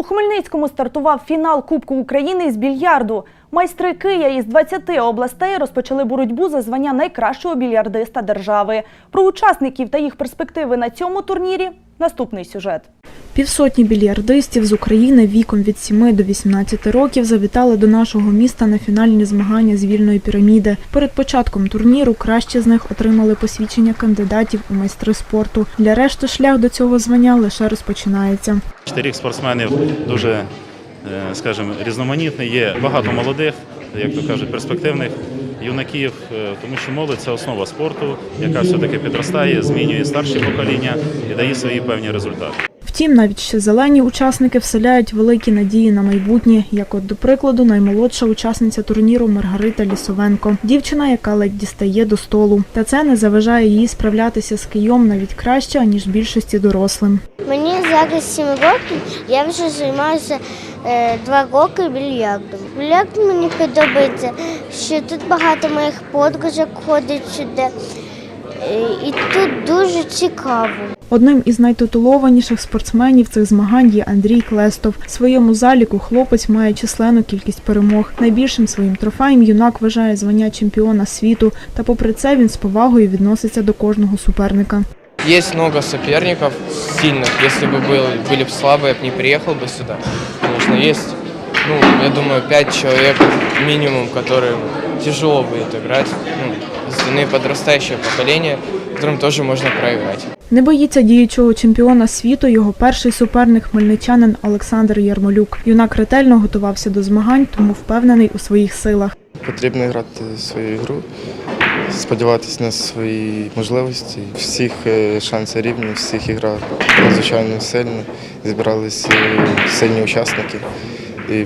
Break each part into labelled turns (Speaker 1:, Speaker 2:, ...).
Speaker 1: У Хмельницькому стартував фінал Кубку України з більярду. Майстри Кия із 20 областей розпочали боротьбу за звання найкращого більярдиста держави. Про учасників та їх перспективи на цьому турнірі наступний сюжет.
Speaker 2: Півсотні більярдистів з України віком від 7 до 18 років завітали до нашого міста на фінальні змагання з вільної піраміди. Перед початком турніру кращі з них отримали посвідчення кандидатів у майстри спорту. Для решти шлях до цього звання лише розпочинається.
Speaker 3: Чотирьох спортсменів дуже, скажімо, різноманітний. Є багато молодих, як то кажуть, перспективних юнаків, е, тому що молодь це основа спорту, яка все-таки підростає, змінює старші покоління і дає свої певні результати.
Speaker 2: Втім, навіть ще зелені учасники вселяють великі надії на майбутнє, як от до прикладу, наймолодша учасниця турніру Маргарита Лісовенко, дівчина, яка ледь дістає до столу. Та це не заважає їй справлятися з кийом навіть краще ніж більшості дорослим.
Speaker 4: Мені зараз 7 років, я вже займаюся е, 2 роки більярдом. Більярд мені подобається, що тут багато моїх подружок ходить сюди. Е, і тут дуже цікаво.
Speaker 2: Одним із найтитулованіших спортсменів цих змагань є Андрій Клестов. В своєму заліку хлопець має численну кількість перемог. Найбільшим своїм трофеєм юнак вважає звання чемпіона світу, та попри це він з повагою відноситься до кожного суперника.
Speaker 5: Есть много соперников сильных. Если бы был, были бы слабые, я бы не приехал бы сюда. Конечно, есть, ну, я думаю, пять человек минимум, которым тяжело будет играть. Ну, остальные подрастающее поколение, которым тоже можно проиграть.
Speaker 2: Не боїться діючого чемпіона світу його перший суперник хмельничанин Олександр Ярмолюк. Юнак ретельно готувався до змагань, тому впевнений у своїх силах.
Speaker 6: Потрібно грати свою гру, сподіватися на свої можливості. Всіх е, шанси рівні, всіх ігра надзвичайно сильна. Зібралися сильні учасники і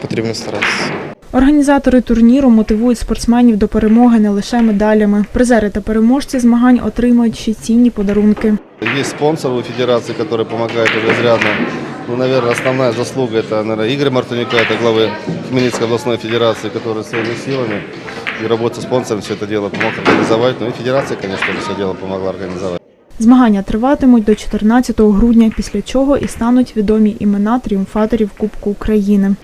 Speaker 6: потрібно старатися.
Speaker 2: Організатори турніру мотивують спортсменів до перемоги не лише медалями. Призери та переможці змагань отримують ще цінні подарунки.
Speaker 7: Есть спонсор у федерации, который помогает уже изрядно. Ну, наверное, основная заслуга это, наверное, Игорь Мартынюка, это главы Хмельницкой областной федерации, который своими силами и работа с все это дело помог организовать. Ну и федерация, конечно, все дело помогла организовать.
Speaker 2: Змагання триватимуть до 14 грудня, після чого і стануть відомі імена тріумфаторів Кубку України.